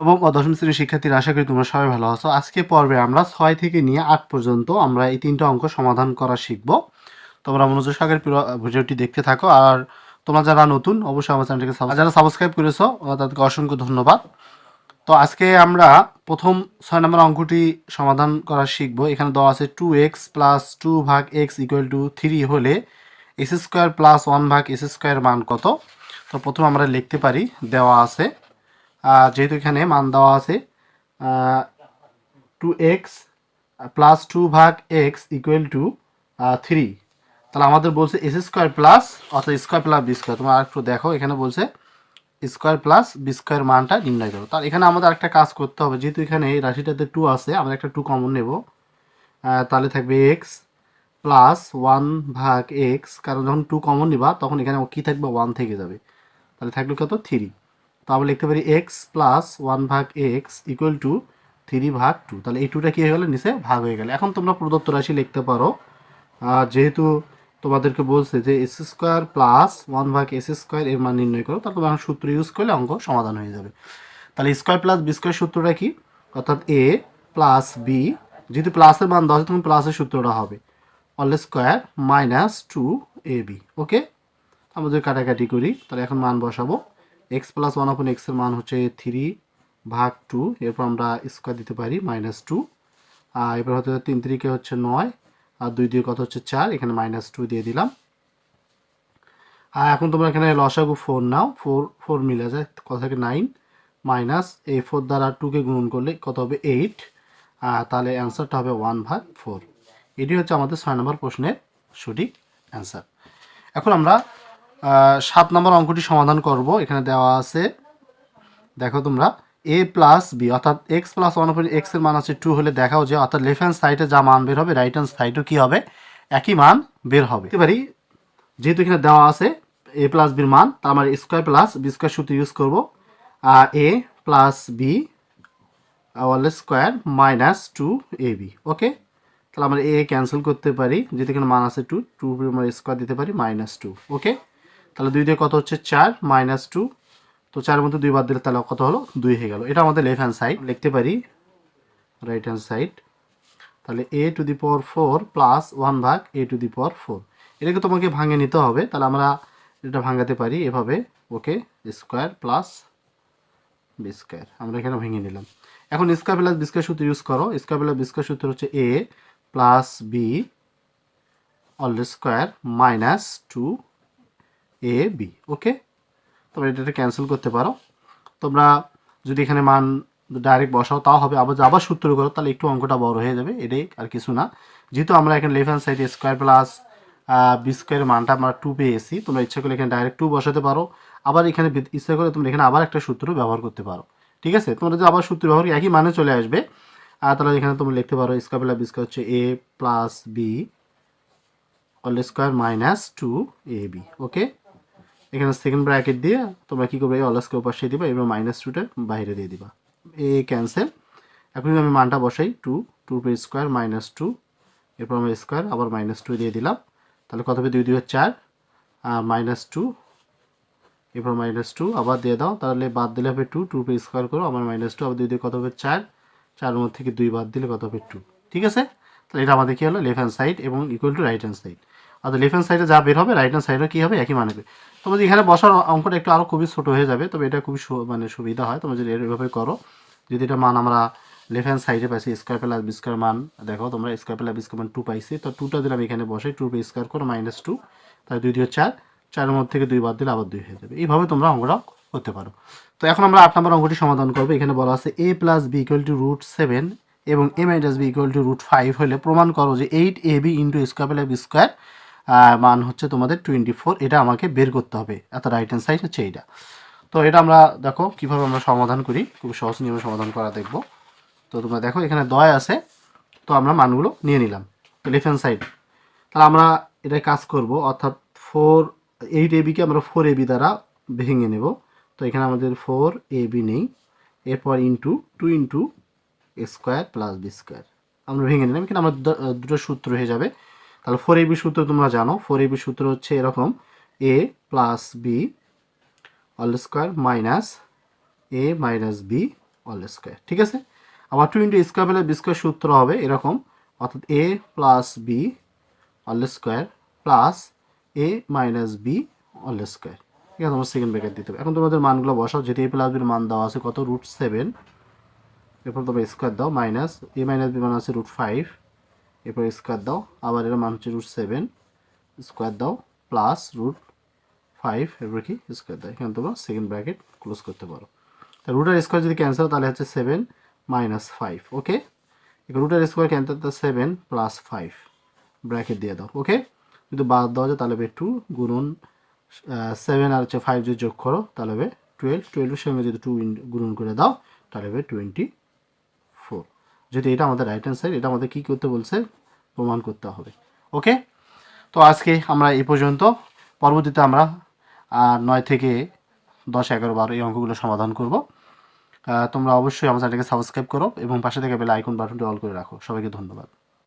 নবম ও দশম শ্রেণির শিক্ষার্থীরা আশা করি তোমরা সবাই ভালো আছো। আজকে পর্বে আমরা ছয় থেকে নিয়ে আট পর্যন্ত আমরা এই তিনটা অঙ্ক সমাধান করা শিখব। তোমরা মনোযোগ সাগরের ভিডিওটি দেখতে থাকো। আর তোমরা যারা নতুন, অবশ্যই আমার চ্যানেলটিকে যারা সাবস্ক্রাইব করেছ, তাদেরকে অসংখ্য ধন্যবাদ। তো আজকে আমরা প্রথম ছয় নম্বর অঙ্কটি সমাধান করা শিখব। এখানে দেওয়া আছে টু এক্স প্লাস টু ভাগ এক্স ইকুয়াল টু থ্রি হলে এস স্কোয়ার প্লাস ওয়ান ভাগ এস স্কোয়ার মান কত? তো প্রথম আমরা লিখতে পারি, দেওয়া আছে যেহেতু এখানে মান দেওয়া আছে টু এক্স প্লাস টু ভাগ এক্স ইকুয়াল টু থ্রি তাহলে আমাদের বলছে এস স্কোয়ার প্লাস অর্থাৎ স্কোয়ার প্লাস বি স্কোয়ার তোমরা একটু দেখো, এখানে বলছে স্কোয়ার প্লাস বি স্কোয়ার মানটা নির্ণয় করো। তাহলে এখানে আমাদের একটা কাজ করতে হবে, যেহেতু এখানে এই রাশিটাতে টু আছে, আমরা একটা টু কমন নেব। তাহলে থাকবে এক্স প্লাস ওয়ান ভাগ এক্স কারণ যখন টু কমন নিবা, তখন এখানে কী থাকবে? ওয়ান থেকে যাবে। তাহলে থাকবে কত? থ্রি তো আমরা লিখতে পারি এক্স প্লাস ওয়ান ভাগ এক্স ইকুয়াল টু থ্রি ভাগ টু তাহলে এই টুটা কী হয়ে গেলো? নিচে ভাগ হয়ে গেল। এখন তোমরা প্রদত্ত রাশি লিখতে পারো। যেহেতু তোমাদেরকে বলছে যে এস স্কোয়ার প্লাস ওয়ান ভাগ এস স্কোয়ার এর মান নির্ণয় করো, তারপর আমরা সূত্র ইউজ করলে অঙ্ক সমাধান হয়ে যাবে। তাহলে স্কোয়ার প্লাস বি স্কোয়ার সূত্রটা কি? অর্থাৎ এ প্লাস বি যেহেতু প্লাসের মান আছে তখন প্লাসের সূত্রটা হবে। All square minus two A B okay আমরা যদি কাটাকাটি করি, তাহলে এখন মান বসাবো। এক্স প্লাস ওয়ান আপন এক্সের মান হচ্ছে থ্রি ভাগ টু এরপর আমরা স্কোয়ার দিতে পারি মাইনাস টু আর এরপর হচ্ছে তিন তিরিকে হচ্ছে নয়, আর দুই দুই কত হচ্ছে চার, এখানে মাইনাস টু দিয়ে দিলাম। আর এখন তোমরা এখানে লসাগু ফোর নাও ফোর ফোর মিলে যায় কত থাকে নাইন মাইনাস এই ফোর দ্বারা টুকে গুণন করলে কত হবে এইট তাহলে অ্যান্সারটা হবে ওয়ান ভাগ ফোর এটি হচ্ছে আমাদের ছয় নম্বর প্রশ্নের সঠিক অ্যান্সার এখন আমরা সাত নম্বর অঙ্কটি সমাধান করব। এখানে দেওয়া আছে, দেখো তোমরা এ প্লাস বি অর্থাৎ এক্স প্লাস ওয়ান উপর এক্সের মান আছে টু হলে দেখাও যে, অর্থাৎ লেফট হ্যান্ড সাইডে যা মান বের হবে রাইট হ্যান্ড সাইডও কী হবে? একই মান বের হবে। পারি যেহেতু এখানে দেওয়া আছে এ প্লাস বির মান, তার মানে স্কোয়ার প্লাস বি স্কোয়ার সূত্র ইউজ করব। A plus B all square minus two A B okay তাহলে আমরা এ ক্যান্সেল করতে পারি, যেহেতু এখানে মান আছে টু টু আমরা স্কোয়ার দিতে পারি মাইনাস টু ওকে তাহলে দুই দিয়ে কত হচ্ছে চার? Minus two. তো চার মধ্যে দুই বাদ দিলে তাহলে কত হলো? দুই হয়ে গেল। এটা আমাদের লেফট হ্যান্ড সাইড লিখতে পারি রাইট হ্যান্ড সাইড তাহলে A to the power four plus one ভাগ A to the power four এটাকে তোমাকে ভাঙে নিতে হবে। তাহলে আমরা এটা ভাঙাতে পারি এভাবে। Okay square plus B square আমরা এখানে ভেঙে নিলাম। এখন স্কোয়ার প্লাস বি স্কোয়ার সূত্র ইউজ করো। স্কোয়ার প্লাস বি স্কোয়ার সূত্র হচ্ছে A plus B all square minus two A B okay তোমরা এটা ক্যান্সেল করতে পারো। তোমরা যদি এখানে মান ডাইরেক্ট বসাও, তাও হবে। আবার আবার সূত্র করো, তাহলে একটু অঙ্কটা বড় হয়ে যাবে। এটাই আর কিছু না। যেহেতু আমরা এখানে লেফট হ্যান্ড সাইডে স্কোয়ার প্লাস বি স্কোয়ারের মানটা আমরা টু পেয়েছি, তোমরা ইচ্ছা করলে এখানে ডাইরেক্ট টু বসাতে পারো। আবার এখানে ইচ্ছা করে তোমরা এখানে আবার একটা সূত্র ব্যবহার করতে পারো। ঠিক আছে? তোমরা যদি আবার সূত্র ব্যবহার একই মানে চলে আসবে আর তাহলে এখানে তোমরা লিখতে পারো স্কোয়ার প্লাস বি স্কোয়ার হচ্ছে A plus B all square minus two A B okay এখানে সেকেন্ড ব্র্যাকেট দিয়ে তোমরা কী করবে? এই অলসকে পাশে দিবা এবার মাইনাস টুটা বাইরে দিয়ে দিবা। এ ক্যান্সেল এখন আমি মানটা বসাই টু টু পে স্কোয়ার মাইনাস টু এরপর আমরা স্কোয়ার আবার মাইনাস টু দিয়ে দিলাম। তাহলে কত হবে? দুই দুই, চার মাইনাস টু এরপর মাইনাস টু আবার দিয়ে দাও। তাহলে বাদ দিলে হবে টু টু পে স্কোয়ার করো, আবার মাইনাস টু আবার দুই দিয়ে কত হবে? চার চারের মধ্যে থেকে দুই বাদ দিলে কত হবে? টু ঠিক আছে? তাহলে এটা আমাদের কী হলো? লেফট হ্যান্ড সাইড এবং equal to right hand side অর্থাৎ লেফট হ্যান্ড সাইডে যা বের হবে রাইট হ্যান্ড সাইডে কী হবে? একই মানে যদি এখানে বসার অঙ্কটা একটু আরও খুবই ছোটো হয়ে যাবে, তবে এটা খুবই মানে সুবিধা হয়। তোমরা যদি এভাবে করো, যদি এটা মান আমরা লেফট হ্যান্ড সাইডে পাইছি স্কোয়ার প্লাস বি স্কোয়ার মান, দেখো তোমরা স্কোয়ার প্লাস বি স্কোয়ার মান টু পাইছি, তো টুটা দিলাম এখানে বসে টু পে স্কোয়ার করো মাইনাস টু তাহলে দুই দিয়ে চার, চারের মধ্যে থেকে দুই বাদ দিলে আবার দুই হয়ে যাবে। এইভাবে তোমরা অঙ্কটা করতে পারো। তো এখন আমরা আট নম্বর অঙ্কটি সমাধান করব। এখানে বলা আছে A plus B equal to root seven এবং A minus B equal to root five হলে প্রমাণ করো যে eight A B into square plus B square মান হচ্ছে তোমাদের টোয়েন্টি ফোর এটা আমাকে বের করতে হবে। এত রাইট হ্যান্ড সাইড হচ্ছে এইটা। তো এটা আমরা দেখো কীভাবে আমরা সমাধান করি, খুব সহজ নিয়মে সমাধান করা দেখব। তো তোমরা দেখো এখানে দয় আছে, তো আমরা মানগুলো নিয়ে নিলাম। তো লেফট হ্যান্ড সাইড তাহলে আমরা এটা কাজ করব, অর্থাৎ ফোর এইট এবিকে আমরা ফোর এবি দ্বারা ভেঙে নেব। তো এখানে আমাদের ফোর এবি নেই, এরপর into two into square plus B square আমরা ভেঙে নিলাম, এখানে আমার দুটো সূত্র হয়ে যাবে। তাহলে ফোর এবি সূত্র তোমরা জানো। ফোর এবি সূত্র হচ্ছে এরকম A plus B all square minus A minus B all square ঠিক আছে? আবার টু ইন্টু স্কোয়ার পেলে বি স্কোয়ার সূত্র হবে এরকম, অর্থাৎ A plus B all square plus A minus B all square ঠিক আছে, তোমার সেকেন্ড ব্র্যাকেট দিতে হবে। এখন তোমাদের মানগুলো বসাও, যেহেতু এ প্লাস বির মান দেওয়া আছে, কত রুট সেভেন এরপর তোমরা স্কোয়ার দাও মাইনাস এ মাইনাস বি মান আছে রুট ফাইভ এরপর স্কোয়ার দাও, আবার এর মান হচ্ছে রুট সেভেন স্কোয়ার দাও প্লাস রুট ফাইভ এরপর কি? স্কোয়ার দাও। এখানে তোমরা সেকেন্ড ব্র্যাকেট ক্লোজ করতে পারো। তা রুটার স্কোয়ার যদি ক্যান্সেল তাহলে হচ্ছে সেভেন মাইনাস ফাইভ ওকে রুটার স্কোয়ার ক্যান্সেল তো সেভেন প্লাস ফাইভ ব্র্যাকেট দিয়ে দাও ওকে যদি বাদ দেওয়া যায়, তাহলে হবে টু গুণন সেভেন আর হচ্ছে ফাইভ যদি যোগ করো, তাহলে হবে টুয়েলভ টুয়েলভের সঙ্গে যদি টু গুণন করে দাও, তাহলে হবে টোয়েন্টি ফোর যদি এটা আমাদের রাইট হ্যান্ড সাইড এটা আমাদের কী করতে বলছে? প্রমাণ করতে হবে। ওকে তো আজকে আমরা এই পর্যন্ত। পরবর্তীতে আমরা নয় থেকে দশ এগারো বারো এই অঙ্কগুলো সমাধান করব। তোমরা অবশ্যই আমার চ্যানেলকে সাবস্ক্রাইব করো এবং পাশে থেকে বেলে আইকন বাটনটি অল করে রাখো। সবাইকে ধন্যবাদ।